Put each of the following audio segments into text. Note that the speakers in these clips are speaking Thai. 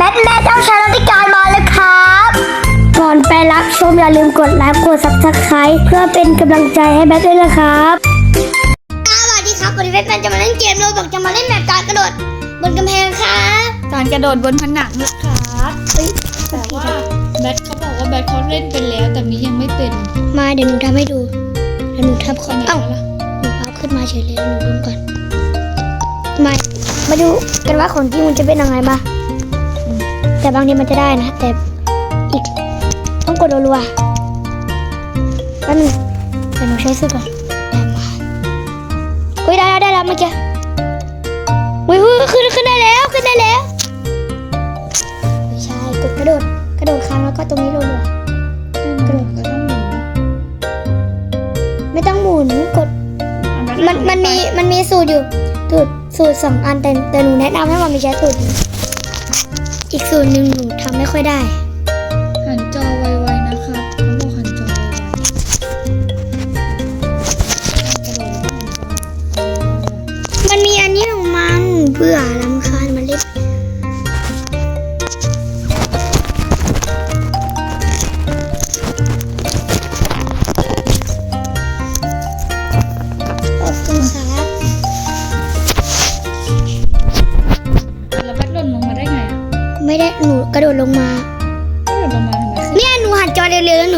แมทแม่เจ้าชายรัติการมาแล้วครับ ก่อนไปรับชมอย่าลืมกดไลค์กดซับสไครต์เพื่อเป็นกำลังใจให้แมทด้วยนะครับสวัสดีครับวันนี้แมทจะมาเล่นเกมโรบอกจะมาเล่นแบบการกระโดด บนกำแพงครับการกระโดดบนผนังนะครับเฮ้ยแต่ว่าแบทเขาบอกว่าแบทเขาเล่นเป็นแล้วแต่มียังไม่เป็น มาเดี๋ยวหนูทำให้ดูเดี๋ยวหนูทำคขอนไหนเอ้าแล้วล่ะหนูพับขึ้นมาเฉยเลยหนูลงก่อนมามาดูกันว่าของจริงมันจะเป็นยังไงมา แต่บางทีมันจะได้นะ แต่อีกต้องกดรัวๆแป๊บนึงเดี๋ยวหนูใช้ซื้อก่อนได้มาอุ้ยได้แล้วได้แล้วเมื่อกี้อุ้ยอุ้ยขึ้นขึ้นได้แล้วขึ้นได้แล้วไม่ใช่กดกระโดดกระโดดค้างแล้วก็ตรงนี้รัวกระโดดก็ต้องหมุนไม่ต้องหมุนกดมันมันมีมันมีสูตรอยู่สูตรสูตรสองอันแต่แต่หนูแนะนำให้มันมีใช้สูตรนี้ อีกสูตรหนึ่งหนูทำไม่ค่อยได้ หันจอไวๆนะครับเขาบอกหันจอไวๆกระโดดแล้วก็หันจอมันมีอันนี้ของมันเบื่อลำ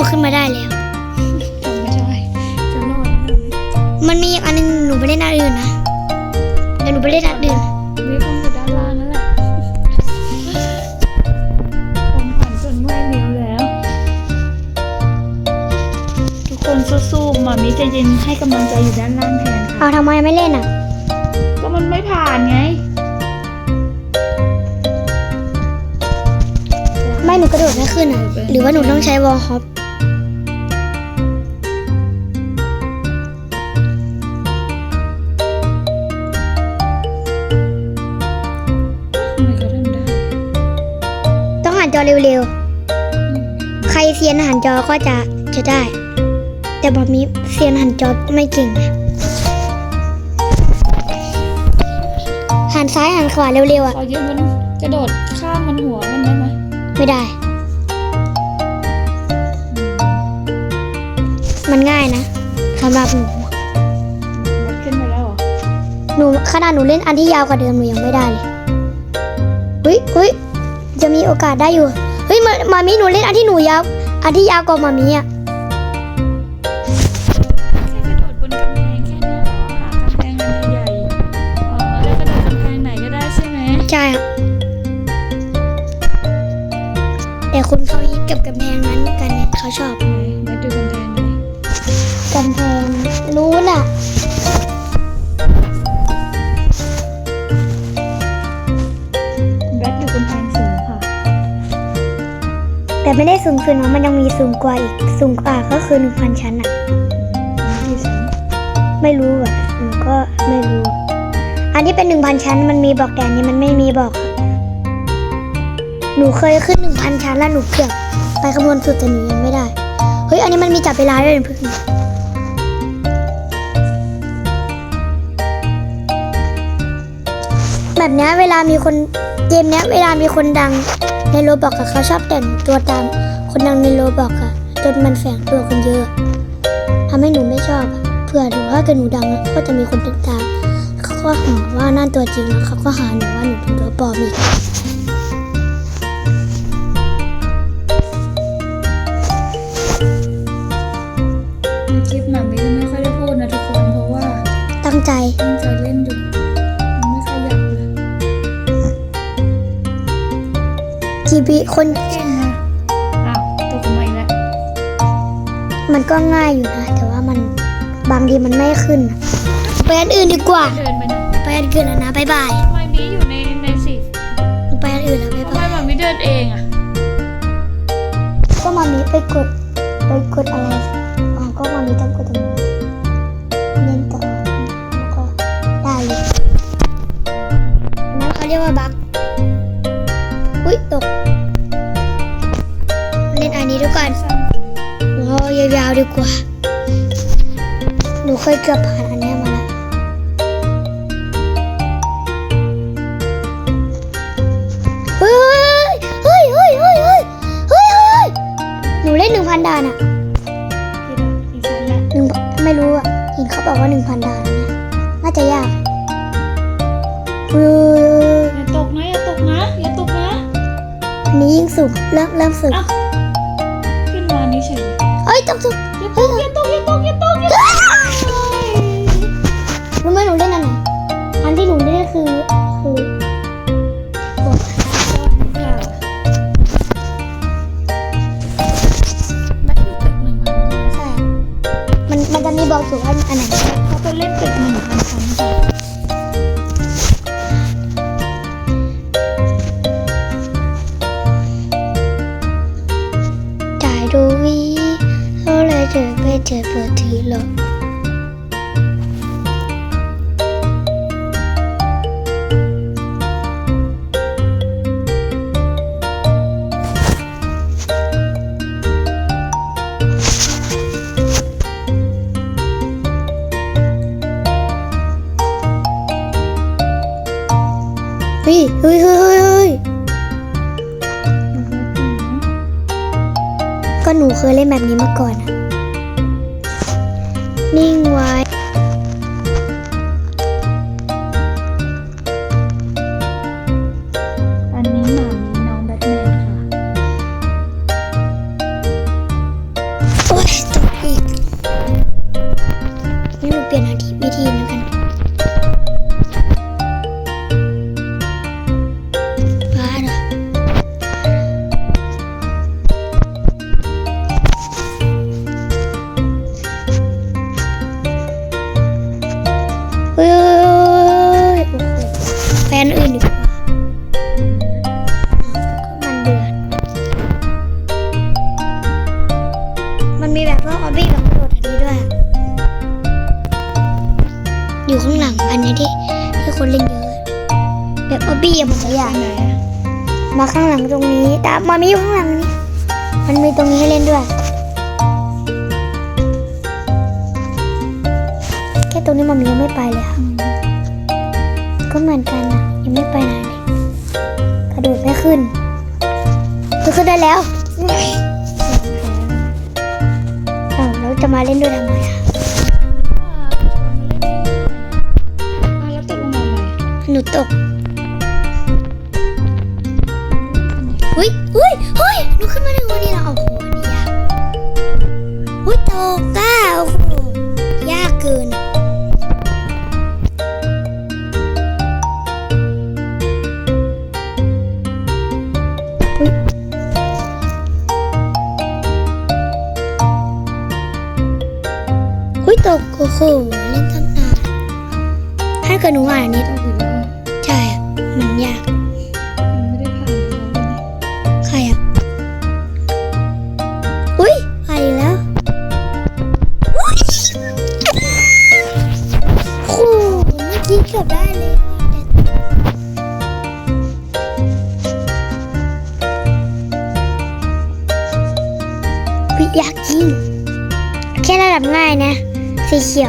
อเร็วๆแล้วหนูขึ้นมาได้แล้วจำไม่ได้จะรอดไหมมันมีอีกอันหนึงหนูไปเล่นอันอื่นนะเดี๋ยวหนูไปเล่นอันอื่นนี่คงอยู่ด้านล่างนั่นแหละผมผ่านจนเมื่อยนิ้วแล้ว ทุกคนสู้ๆหมามีใจเย็นให้กำลังใจอยู่ด้านล่างแทนค่ะเอาทำไมไม่เล่นอะ ก็มันไม่ผ่านไง ไม่หนูกระโดดไม่ขึ้นอะ หรือว่าหนูต้องใช้วอลฮอป เร็วๆ ใครเซียนหันจอก็จะจะได้ แต่บอมีเซียนหันจอไม่เก่งนะหันซ้ายหันขวาเร็วๆอะขอยืมมันกระโดดข้ามมันหัวมันได้ไหมไม่ได้ มันง่ายนะสำหรับหนูมันขึ้นไปแล้วเหรอหนูขนาดหนูเล่นอันที่ยาวกว่าเดิมหนูยังไม่ได้เลยเฮ้ยเฮ้ย จะมีโอกาสได้อยู่ เฮ้ยมามามีหนูเล่นอันที่หนูยาวอันที่ยาวกว่ามามีอะแค่กระโดดบนกำแพงแค่เนี้ยเหรอหากำแพงอันใหญ่ๆอ๋อแล้วกระโดดกำแพงไหนก็ได้ใช่ไหมใช่อะแต่คนเขาฮิตกับกำแพงนั้นกันเนี่ยเขาชอบไหนมาดูกำแพงไหนกำแพงนู้นอะ ไม่ได้สูงสุดนะมันยังมีสูงกว่าอีกสูงกว่าก็คือหนึ่งพันชั้นอะที่ชั้นไม่รู้อะหนูก็ไม่รู้ อันที่เป็นหนึ่งพันชั้น มันมีบอกแต่นี้มันไม่มีบอก หนูเคยขึ้นหนึ่งพันชั้นแล้วหนูเกือบไปคำนวณสุดแต่หนูยังไม่ได้ เฮ้ยอันนี้มันมีจับเวลาด้วยเพึ่งแบบนี้เวลามีคนเกมนี้เวลามีคนดัง ในโรบอกอะเขาชอบแต่งตัวตามคนดังในโรบอกอะจนมันแฝงตัวคนเยอะทำให้หนูไม่ชอบเผื่อหนูถ้าเกิดหนูดังก็จะมีคนติดตามเขาก็หาว่านั่นตัวจริงแล้วเขาก็หาหนูว่าหนูเป็นตัวปลอมอีก ทีพีคนเก่งอะอ้าวตกมาอีกแล้วมันก็ง่ายอยู่นะ แต่ว่ามันบางทีมันไม่ขึ้นอะไปอันอื่นดีกว่า เดินไปไหนไปอันอื่นแล้วนะบ๊ายบายทำไมมีอยู่ในในสิไปอันอื่นแล้วบ๊ายทำไมบายหมามีเดินเองอะก็มามีไปกดไปกดอะไรอ๋อก็มามีต้องกดตรงนี้เล่นต่อแล้วก็ได้เลยอันนั้นเขาเรียกว่าบั๊ก้ยตก เล่นอันนี้ดูก่อนว้ยาวๆดีกว่า หนูเคยเกือบผ่านอันนี้มาแล้วเฮ้ยเฮ้ยเฮ้ยเฮ้ยเฮ้ยเฮ้ยเฮ้ยหนูเล่นหนึ่งพันด่านอะหนึ่งไม่รู้อะเห็นเขาบอกว่าหนึ่งพันด่านนะน่าจะยากเฮ้ย นนี้ยิ่งสูงเริ่มเริ่มสูงอ้าวขึ้นมานี่เฉยเอ้ยตกสูงอย่าตกอย่าตกอย่าตกอย่าตกอย่าตกรู้ไหมหนูเล่นอันไหนอันที่หนูเล่นคือคือโอ้ค่ะแม็กซ์ตึกหนึ่งพันใช่มันมันจะมีบอกถูกว่าอันไหนเขาไปเล่นตึกหนึ่ง นูเคยเล่นแบบนี้มาก่อนอะนิ่งไว้ ที่ที่คนเล่นเยอะแบบออบบี้อะผมก็อยากไหนอะมาข้างหลังตรงนี้แต่มามีอยู่ข้างหลังนี้มันมีตรงนี้ให้เล่นด้วยแค่ตรงนี้มันยังไม่ไปเลยค่ะก็เหมือนกันนะยังไม่ไปไหนเลยกระโดดไม่ขึ้นก็ขึ้นได้แล้วอ้าวแล้วจะมาเล่นด้วยทำไมอะ หนูตกอุ้ยอุ้ยเฮ้ยหนูขึ้นมาได้วันนี้แล้วโอ้โหอันนี่ยากอุ้ยตกก้าโอ้โหยากเกินอุ้ยตกโอ้โห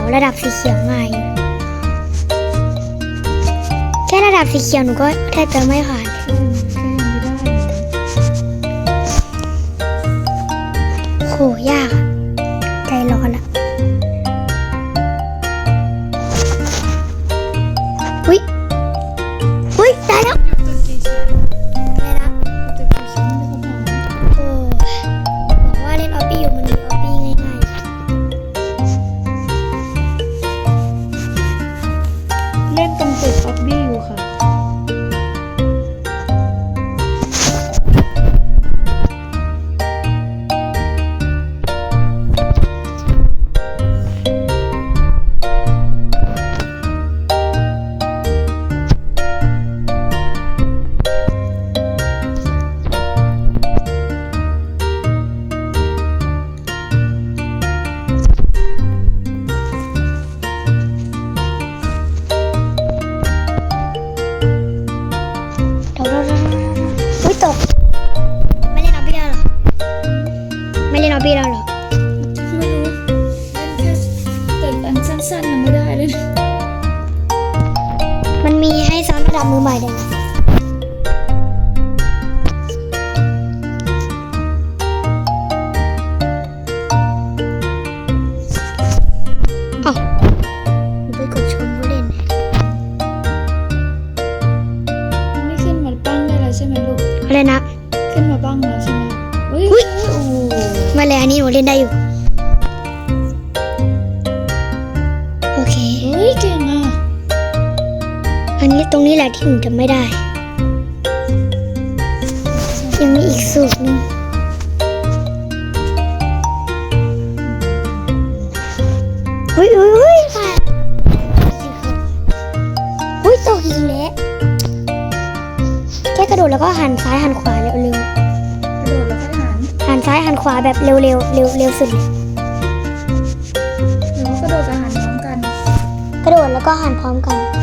ยวระดับสีเขียวง่ายแค่ระดับสีเขียวหนูก็แทบจะไม่ผ่านอืมแค่ยังไม่ได้เลยโหยาก ไม่ได้เลย มันมีให้ซ้อนระดับมือใหม่ด้วยเล่นนะ ขึ้นมาบ้างแล้วใช่ไหมอุ้ยมาเลยอันนี้หนูเล่นได้อยู่ นนี้ตรงนี้แหละที่หนูจะไม่ได้ยังมีอีกสูตรหนึ่งอุ้ยอุ้ยอุ้ยผ่านอุ้ยตกอีกแล้วแค่กระโดดแล้วก็หันซ้ายหันขวาเร็วกระโดดแล้วค่อยหันๆหันซ้ายหันขวาแบบเร็วๆเร็วเร็วเร็วสุดเลยหรือว่ากระโดดกับหันพร้อมกัน กระโดดแล้วก็หันพร้อมกันแต่ต้องกดอัน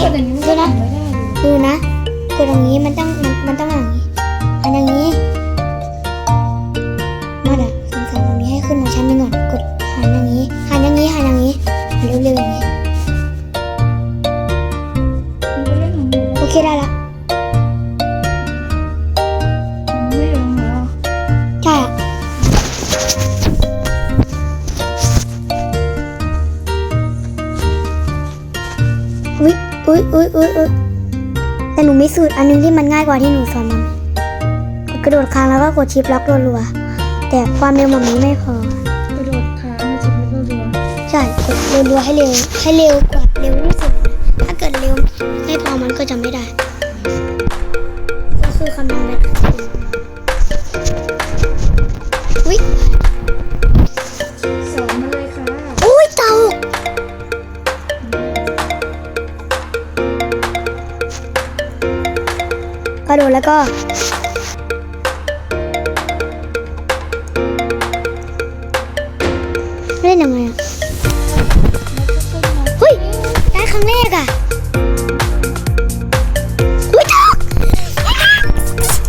กดอย่างนี้มันดูก็นะหันไม่ได้ดูนะกดอย่างนี้มันต้องมันมันต้องอย่างนี้อันอย่างนี้มาดี๋ยวสงสารตรงนี้ให้ขึ้นมาชั้นหนึ่งก่อนกดหันอย่างนี้หันอย่างนี้หันอย่างนี้เร็วๆอย่างนี้โอเคได้ละไม่อยู่ตรงไหรอใช่อะอุ้ย อุ้ยอุ้ยอุ้ยอุ้ยแต่หนูมีสูตรอันนึงที่มันง่ายกว่าที่หนูสอนมันกระโดดค้างแล้วก็กดชิปล็อกรัวๆแต่ความเร็วมันนี้ไม่พอ กระโดดค้างมาจิบแล้วก็รัวใช่กดรัวๆให้เร็วให้เร็วกว่าเร็ว แล้วก็เล่นยังไงอะเฮ้ย ได้ครั้งแรกอะอุ้ยตก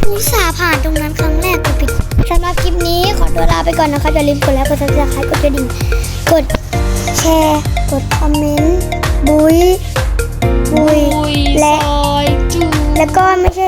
อุตส่าห์ผ่านตรงนั้นครั้งแรกก็ปิดสำหรับคลิปนี้ขอตัวลาไปก่อนนะคะอย่าลืมกดไลค์กดซับสไครต์กดกระดิ่งกดแชร์ กดคอมเมนต์บุยบุยและซอยแล้วก็ไม่ใช่